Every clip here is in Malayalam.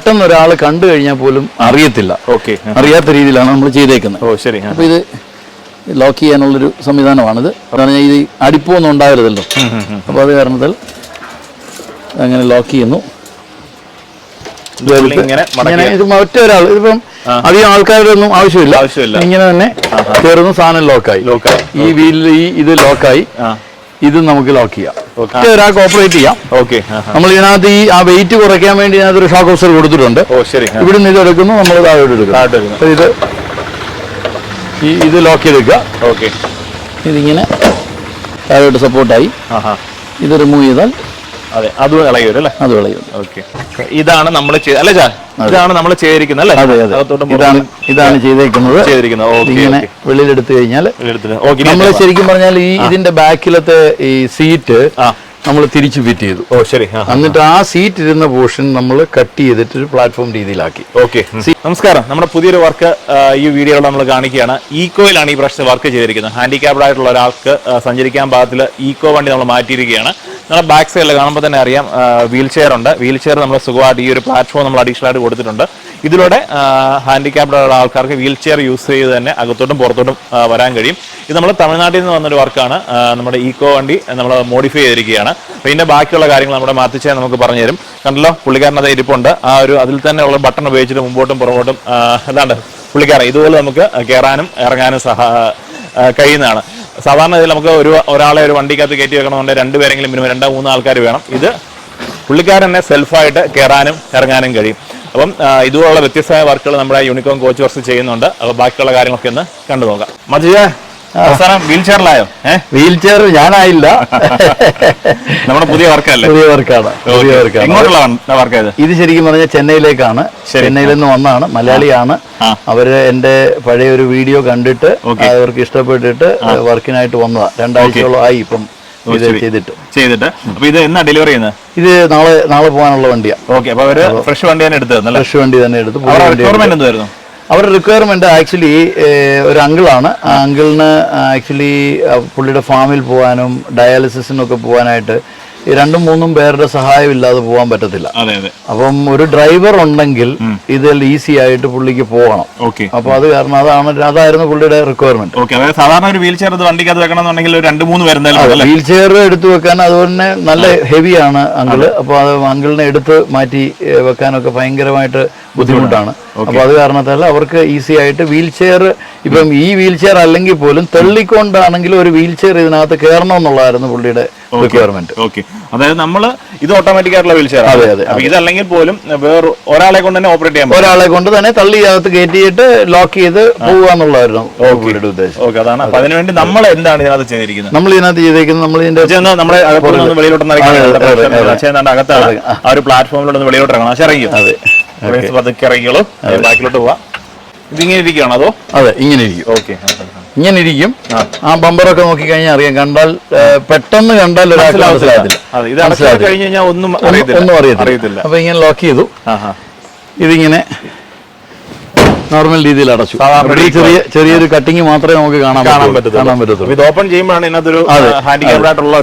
പെട്ടെന്ന് ഒരാൾ കണ്ടു കഴിഞ്ഞാൽ പോലും അറിയത്തില്ല. ഓക്കെ അറിയാത്ത രീതിയിലാണ് നമ്മൾ ചെയ്തേക്കുന്നത്. ഓ ശരി. അപ്പോൾ ഇത് ലോക്ക് ചെയ്യാനുള്ളൊരു സംവിധാനമാണിത്. പറഞ്ഞാൽ ഇത് അടിപ്പൊന്നും ഉണ്ടാകരുതല്ലോ. അപ്പോൾ അത് കാരണത്തിൽ അങ്ങനെ ലോക്ക് ചെയ്യുന്നു. മറ്റൊരാൾ ഇങ്ങനെ മടക്കി ഇങ്ങനെ ഇത് ഒറ്റ ഒരാൾ ഇതിപ്പം അധികം ആൾക്കാരുടെ ഒന്നും ആവശ്യമില്ല. ആവശ്യമില്ല. ഇങ്ങനെ തന്നെ കയറുന്നു സാധനം ലോക്കായി ലോക്കായി. ഈ വീലിൽ ഈ ഇത് ലോക്കായി ആ. ഇത് നമുക്ക് ലോക്ക് ചെയ്യാം. ഒരാൾക്ക് ഓപ്പറേറ്റ് ചെയ്യാം. ഓക്കെ. നമ്മൾ ഇതിനകത്ത് ഈ ആ വെയിറ്റ് കുറയ്ക്കാൻ വേണ്ടി ഇതിനകത്ത് ഒരു ഷോക്ക് ഓഫ്സർ കൊടുത്തിട്ടുണ്ട്. ഓ ശരി. ഇവിടുന്ന് ഇത് എടുക്കുന്നു നമ്മൾ താഴോട്ട്. അപ്പോൾ ഇത് ഈ ഇത് ലോക്ക് ചെയ്തെടുക്കുക. ഓക്കെ. ഇതിങ്ങനെ താഴോട്ട് സപ്പോർട്ടായി ഇത് റിമൂവ് ചെയ്താൽ അതെ അത് ഇളകി വരും അല്ലേ? അത് കളയും ഓക്കെ ഇതാണ് നമ്മൾ അല്ലേ ചാ? ഇതാണ് നമ്മൾ ചെയ്തിരിക്കുന്നത് അല്ലേ? അതെ അതെ. ഇതാണ് ഇതാണ് ചെയ്തേക്കുന്നത്. ചെയ്തിരിക്കുന്നത്. ഓക്കെ ഇങ്ങനെ വെളിയിലെടുത്ത് കഴിഞ്ഞാൽ നമ്മൾ ശരിക്കും പറഞ്ഞാൽ ഈ ഇതിന്റെ ബാക്കിലത്തെ ഈ സീറ്റ് നമ്മൾ തിരിച്ചു ഫിറ്റ് ചെയ്തു. ഓ ശരി. എന്നിട്ട് ആ സീറ്റ് ഇരുന്ന പോർഷൻ നമ്മൾ കട്ട് ചെയ്തിട്ട് ഒരു പ്ലാറ്റ്ഫോം രീതിയിലാക്കി. ഓക്കെ നമസ്കാരം. നമ്മുടെ പുതിയൊരു വർക്ക് ഈ വീഡിയോയിൽ നമ്മൾ കാണിക്കുകയാണ്. ഈക്കോയിലാണ് ഈ പ്രശ്നം വർക്ക് ചെയ്തിരിക്കുന്നത്. ഹാൻഡിക്യാപ്ഡ് ആയിട്ടുള്ള ഒരാൾക്ക് സഞ്ചരിക്കാൻ പാകത്തിൽ ഈക്കോ വണ്ടി നമ്മൾ മാറ്റിയിരിക്കുകയാണ്. നമ്മുടെ ബാക്ക് സൈഡിൽ കാണുമ്പോൾ തന്നെ അറിയാം വീൽ ചെയർ ഉണ്ട്. വീൽ ചെയർ നമ്മൾ സുഖമായിട്ട് ഈ ഒരു പ്ലാറ്റ്ഫോം നമ്മൾ അഡീഷണൽ ആയിട്ട് കൊടുത്തിട്ടുണ്ട്. ഇതിലൂടെ ഹാൻഡിക്യാപ്ഡ് ആൾക്കാർക്ക് വീൽ ചെയർ യൂസ് ചെയ്ത് തന്നെ അകത്തോട്ടും പുറത്തോട്ടും വരാൻ കഴിയും. ഇത് നമ്മൾ തമിഴ്നാട്ടിൽ നിന്ന് വന്നൊരു വർക്കാണ് നമ്മുടെ ഈക്കോ വണ്ടി നമ്മൾ മോഡിഫൈ ചെയ്തിരിക്കുകയാണ്. അപ്പോൾ ഇതിന്റെ ബാക്കിയുള്ള കാര്യങ്ങൾ നമ്മുടെ മാത്തിച്ചാൻ നമുക്ക് പറഞ്ഞു തരും കണ്ടല്ലോ പുള്ളിക്കാരനത് ഇരിപ്പുണ്ട്. ആ ഒരു അതിൽ തന്നെ ഉള്ള ബട്ടൺ ഉപയോഗിച്ചിട്ട് മുമ്പോട്ടും പുറകോട്ടും അതാണ്ട് പുള്ളിക്കാരൻ. ഇതുപോലെ നമുക്ക് കയറാനും ഇറങ്ങാനും സഹ കഴിയുന്നതാണ്. സാധാരണ ഇതിൽ നമുക്ക് ഒരു ഒരാളെ ഒരു വണ്ടിക്കകത്ത് കയറ്റി വെക്കണമെന്നുണ്ടെങ്കിൽ രണ്ടുപേരെങ്കിലും മിനിമം രണ്ടോ മൂന്നോ ആൾക്കാർ വേണം. ഇത് പുള്ളിക്കാരൻ തന്നെ സെൽഫായിട്ട് കയറാനും ഇറങ്ങാനും കഴിയും. അപ്പം ഇതുപോലുള്ള വ്യത്യസ്തമായ വർക്കുകൾ നമ്മുടെ യൂണിക്കോം കോച്ച് വർക്ക് ചെയ്യുന്നുണ്ട്. അപ്പോൾ ബാക്കിയുള്ള കാര്യങ്ങളൊക്കെ ഒന്ന് കണ്ടു നോക്കാം മതിയ അവസാനം വീൽ ചെയറിലായോ? Wheelchair ഞാനായില്ല. നമ്മുടെ പുതിയ വർക്കല്ലേ? പുതിയ വർക്കാണ് പുതിയ വർക്കാണ്. ഇത് ശരിക്കും പറഞ്ഞാൽ ചെന്നൈയിലേക്കാണ്. ചെന്നൈയിൽ നിന്ന് വന്നാണ് മലയാളിയാണ്. അവർ എന്റെ പഴയ ഒരു വീഡിയോ കണ്ടിട്ട്. അവർക്ക് ഇഷ്ടപ്പെട്ടിട്ട് വർക്കിനായിട്ട് വന്നതാ. രണ്ടാഴ്ചയോളം ആയി ഇപ്പം ഇത് ചെയ്തിട്ട്. ചെയ്തിട്ട്. അപ്പൊ ഇത് എന്നാ ഡെലിവറി ചെയ്യുന്നത് ഇത് നാളെ നാളെ പോകാനുള്ള വണ്ടിയാ. ഓക്കെ. അപ്പൊ അവർ ഫ്രഷ് വണ്ടി തന്നെ എടുത്തു ഫ്രഷ് വണ്ടി തന്നെ എടുത്തു അവരുടെ റിക്വയർമെന്റ് ആക്ച്വലി ഒരു അങ്കിളാണ് ആ അങ്കിളിന് ആക്ച്വലി പുള്ളിയുടെ ഫാമിൽ പോകാനും ഡയാലിസിസിനൊക്കെ പോകാനായിട്ട് ഈ രണ്ടും മൂന്നും പേരുടെ സഹായം ഇല്ലാതെ പോകാൻ പറ്റത്തില്ല അപ്പം ഒരു ഡ്രൈവർ ഉണ്ടെങ്കിൽ ഇതിൽ ഈസി ആയിട്ട് പുള്ളിക്ക് പോകണം. ഓക്കെ. അപ്പൊ അത് കാരണം അതാണ് അതായിരുന്നു പുള്ളിയുടെ റിക്വയർമെന്റ് സാധാരണ ഒരു വീൽ ചെയർ വണ്ടിക്കകത്ത് രണ്ട് മൂന്ന് പേരെന്തായാലും വീൽ ചെയർ എടുത്തു വെക്കാൻ അതുപോലെ തന്നെ നല്ല ഹെവിയാണ് അങ്കിൾ അപ്പൊ അത് അങ്കിളിനെ എടുത്ത് മാറ്റി വെക്കാനൊക്കെ ഭയങ്കരമായിട്ട് ബുദ്ധിമുട്ടാണ്. അപ്പോൾ അത് കാരണത്താൽ അവർക്ക് ഈസി ആയിട്ട് വീൽ ചെയർ ഇപ്പം ഈ വീൽ ചെയർ അല്ലെങ്കിൽ പോലും തള്ളിക്കൊണ്ടാണെങ്കിലും ഒരു വീൽ ചെയർ ഇതിനകത്ത് കയറണം എന്നുള്ളതായിരുന്നു പുള്ളിയുടെ റിക്വയർമെന്റ് ഓക്കെ. അതായത് നമ്മൾ ഇത് ഓട്ടോമാറ്റിക് ആയിട്ടുള്ള വീൽ ചെയർ അതെ, അതെ, ഇതല്ലെങ്കിൽ പോലും വേറെ ഒരാളെ കൊണ്ട് തന്നെ ഓപ്പറേറ്റ് ചെയ്യാം ഒരാളെ കൊണ്ട് തന്നെ തള്ളി അകത്ത് കയറ്റിയിട്ട് ലോക്ക് ചെയ്ത് പോവുക എന്നുള്ളതായിരുന്നു പുള്ളിയുടെ ഉദ്ദേശം. ഓക്കെ അതാണ്. അപ്പൊ അതിനുവേണ്ടി നമ്മൾ എന്താണ് ഇതിനകത്ത് ചെയ്തിരിക്കുന്നത്? നമ്മൾ ഇതിനകത്ത് ചെയ്തിരിക്കുന്നത് നമ്മൾ ഇതിന്റെ നമ്മളെ. ഇറങ്ങി അകത്താണ്? ആ ഒരു പ്ലാറ്റ്ഫോമിലോട്ട് വെളിയിലോട്ട് ഇറങ്ങണം. പക്ഷെ ഇറങ്ങിയോ? അതെ. പതുക്കെ ഇറങ്ങിയോളൂ. ബാക്കിലോട്ട് പോവാ. ഇതിങ്ങനെ ഇരിക്കുകയാണോ അതോ? അതെ ഇങ്ങനെ ഇരിക്കും. ഓക്കെ ഇങ്ങനെ ഇരിക്കും. ആ. ബമ്പറൊക്കെ നോക്കി കഴിഞ്ഞാൽ അറിയാം. കണ്ടാൽ പെട്ടെന്ന് കണ്ടാൽ ഒരാൾക്ക് മനസ്സിലാകത്തില്ല ഒന്നും അറിയത്തില്ല. അപ്പൊ ഇങ്ങനെ ലോക്ക് ചെയ്തു. ഇതിങ്ങനെ നോർമൽ രീതിയിൽ അടച്ചു. ചെറിയ ചെറിയൊരു കട്ടിങ് മാത്രമേ നമുക്ക് കാണാൻ കാണാൻ പറ്റൂ- പറ്റത്തുള്ളൂ. ഇത് ഓപ്പൺ ചെയ്യുമ്പോഴാണ് ഇതിനകത്തൊരു ഹാൻഡിക്യാപ്ഡ് ആയിട്ടുള്ള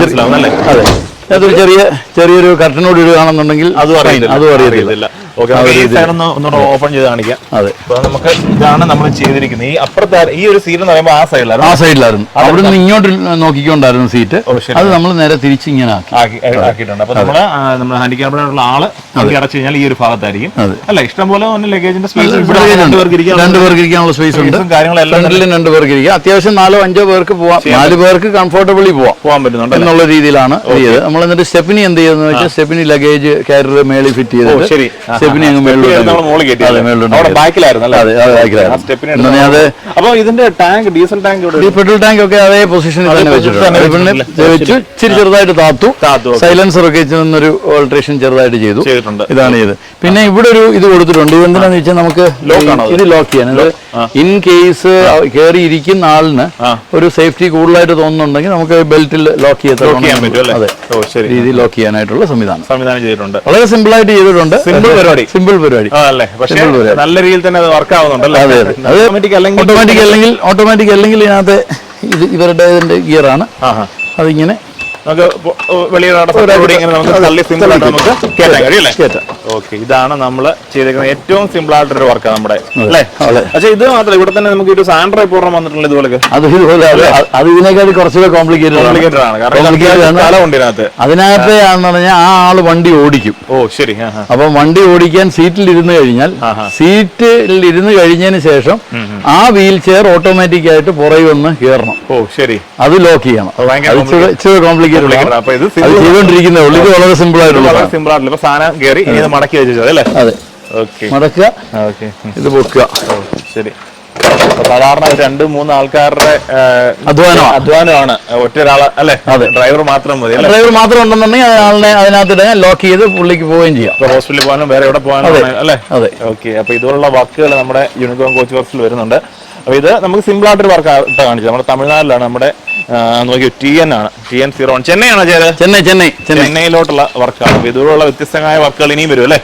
മനസ്സിലാവും അതെ. ചെറിയ ചെറിയൊരു കർട്ടനോട് ഇടുകയാണെന്നുണ്ടെങ്കിൽ അതും അറിയില്ല അതും അറിയത്തില്ല. ഒന്നുകൂടെ ഓപ്പൺ ചെയ്ത് കാണിക്കാം. അതെ. അപ്പൊ നമുക്ക് ഇതാണ് നമ്മൾ ചെയ്തിരിക്കുന്നത്. ഈ അപ്പുറത്തെ ഈ ഒരു സീറ്റ് എന്ന് പറയുമ്പോൾ ആ ആ സൈഡിലാണ് സൈഡിലായിരുന്നു അവിടെ നിന്ന് ഇങ്ങോട്ട് നോക്കിക്കൊണ്ടായിരുന്നു സീറ്റ് അത് നമ്മൾ നേരെ തിരിച്ച് ഇങ്ങനെ ആക്കി ആക്കി ആക്കിയിട്ടുണ്ട്. അപ്പൊ നമ്മൾ നമ്മുടെ ഹാൻഡിക്യാപ്ഡ് ആയിട്ടുള്ള ആൾ വണ്ടി അടച്ചു കഴിഞ്ഞാൽ ഈ ഒരു ഭാഗത്തായിരിക്കും. അല്ല ഇഷ്ടം പോലെ ലഗേജിന്റെ സ്പേസ് രണ്ട് പേർക്ക് ഇരിക്കാനുള്ള സ്പേസ് ഉണ്ട്. കാര്യങ്ങളെല്ലാം രണ്ട് പേർക്ക് ഇരിക്കാം. അത്യാവശ്യം നാലോ അഞ്ചോ പേർക്ക് പോവാം. നാല് പേർക്ക് കംഫർട്ടബിളി പോവാം. പോകാൻ പറ്റുന്നുണ്ട് എന്നുള്ള രീതിയിലാണ് നമ്മൾ എന്നിട്ട് സ്റ്റെപ്പിനി എന്ത് ചെയ്യുന്ന വെച്ചാൽ സ്റ്റെപ്പിനി ലഗേജ് കാരിയർ മേളിൽ ഫിറ്റ് ചെയ്ത് സ്റ്റെപ്പിനി അങ്ങ് മേളിലോട്ട് അതെ, അപ്പൊ ഇതിന്റെ tank diesel tank petrol tank ഒക്കെ അതേ പൊസിഷനിൽ തന്നെ വെച്ചിട്ടുണ്ട്? വെച്ചു ഇച്ചിരി ചെറുതായിട്ട് താത്തു. സൈലൻസർ ഒക്കെ നിന്നൊരു ഓൾട്രേഷൻ ചെറുതായിട്ട് ചെയ്തു. ഇതാണ് ചെയ്ത് പിന്നെ ഇവിടെ ഒരു ഇത് കൊടുത്തിട്ടുണ്ട്. എന്തിനാന്ന് വെച്ചാൽ നമുക്ക്? ഇത് ലോക്ക് ചെയ്യാൻ. ഇൻ കേസ് കയറി ഇരിക്കുന്ന ആളിന് ഒരു സേഫ്റ്റി കൂടുതലായിട്ട് തോന്നുന്നുണ്ടെങ്കിൽ നമുക്ക് ബെൽറ്റിൽ ലോക്ക് ചെയ്ത് അതെ. രീതിയിൽ ലോക്ക് ചെയ്യാനായിട്ടുള്ള സംവിധാനം. സംവിധാനം ചെയ്തിട്ടുണ്ട്. വളരെ സിമ്പിൾ ആയിട്ട് ചെയ്തിട്ടുണ്ട് സിമ്പിൾ പരിപാടി. സിമ്പിൾ പരിപാടി. നല്ല രീതിയിൽ തന്നെ അത് വർക്ക് ആവുന്നുണ്ടല്ലേ? അതെ അതെ. ഓട്ടോമാറ്റിക് അല്ലെങ്കിൽ ഓട്ടോമാറ്റിക് അല്ലെങ്കിൽ ഇതിനകത്ത് ഇത് ഇവരുടെ ഗിയറാണ് ഗിയർ ആണ് അതിങ്ങനെ നമുക്ക് വെളിയിൽ ഇങ്ങനെ നമുക്ക് തള്ളി സിമ്പിൾ ആയിട്ട് നമുക്ക് കേട്ടാൻ കഴിയും അല്ലേ. ഓക്കെ ഇതാണ് നമ്മൾ ചെയ്തേക്കുന്ന ഏറ്റവും സിമ്പിൾ ആയിട്ടൊരു വർക്കാണ് നമ്മുടെ അല്ലേ. പക്ഷേ ഇത് മാത്രമല്ല ഇവിടെ തന്നെ നമുക്ക് ഒരു സാൻഡ്രൈ പൂർണം വന്നിട്ടുള്ള ഇതുപോലെ അത് ഇതുപോലെ അത് അത് ഇതിനേക്കാൾ കുറച്ചുകൂടെ കോംപ്ലിക്കേറ്റഡ് കോംപ്ലിക്കേറ്റഡ് ആണ്. കാരണം ഇതിനകത്ത്. അതിനകത്ത് ആണെന്ന് പറഞ്ഞാൽ ആ ആൾ വണ്ടി ഓടിക്കും. ഓ ശരി. അപ്പം വണ്ടി ഓടിക്കാൻ സീറ്റിൽ ഇരുന്ന് കഴിഞ്ഞാൽ സീറ്റിൽ ഇരുന്ന് കഴിഞ്ഞതിന് ശേഷം ആ വീൽ ചെയർ ഓട്ടോമാറ്റിക് ആയിട്ട് പുറകെ വന്ന് കയറണം. ഓ ശരി. അത് ലോക്ക് ചെയ്യണം. അത് ഭയങ്കര ഇച്ചിരി- ഇച്ചിരി Complicated. അപ്പൊ ഇത് ചെയ്തുകൊണ്ടിരിക്കുന്നേ ഉള്ളൂ ഇത് വളരെ സിമ്പിൾ ആയിട്ടുള്ള സിമ്പിൾ ആയിട്ടുള്ള ഇപ്പൊ സാധനം കയറി ഇനി ഇത് മടക്കി വെച്ചത് അല്ലേ? അതെ. ഓക്കെ മടക്കുക. ഇത് പൊക്കുക. ശരി. സാധാരണ രണ്ട് മൂന്ന് ആൾക്കാരുടെ ആ, അധ്വാനമാണ്. ഒറ്റ ഒരാൾ അല്ലേ? അതെ. ഡ്രൈവർ മാത്രം മതി ഡ്രൈവർ മാത്രം ഉണ്ടെന്നുണ്ടെങ്കിൽ ആളിനെ അതിനകത്ത് ഇടാൻ ലോക്ക് ചെയ്ത് പുള്ളിക്ക് പോവുകയും ചെയ്യാം. ഹോസ്പിറ്റലിൽ പോകാനും വേറെ എവിടെ പോകാനും അല്ലേ? അതെ. ഓക്കെ അപ്പൊ ഇതുപോലുള്ള വർക്കുകൾ നമ്മുടെ യൂണിക്കോൺ കോച്ച് വർക്സിൽ വരുന്നുണ്ട്. അപ്പൊ ഇത് നമുക്ക് സിമ്പിൾ ആയിട്ടൊരു വർക്ക് കാണിച്ചത്. നമ്മുടെ തമിഴ്നാട്ടിലാണ് നമ്മുടെ ആ, നോക്കി ടി എൻ ആണ്. ടി എൻ സീറോ ചെന്നൈ ആണോ ചെയ്തത് ചെന്നൈ ചെന്നൈ ചെന്നൈ. ചെന്നൈയിലോട്ടുള്ള വർക്കാണ്. ഇതുപോലുള്ള വ്യത്യസ്തമായ വർക്കുകൾ ഇനിയും വരും അല്ലേ?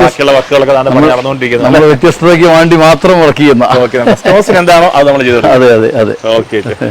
ബാക്കിയുള്ള വർക്കുകളൊക്കെ നടന്നുകൊണ്ടിരിക്കുന്നത് നമ്മൾ വ്യത്യസ്തതയ്ക്ക് വേണ്ടി മാത്രം വർക്ക് ചെയ്യുന്ന. ഓക്കെ കസ്റ്റമേഴ്സിന് എന്താണോ അത് നമ്മൾ ചെയ്തിട്ടുണ്ട് അതെ അതെ അതെ. Okay okay.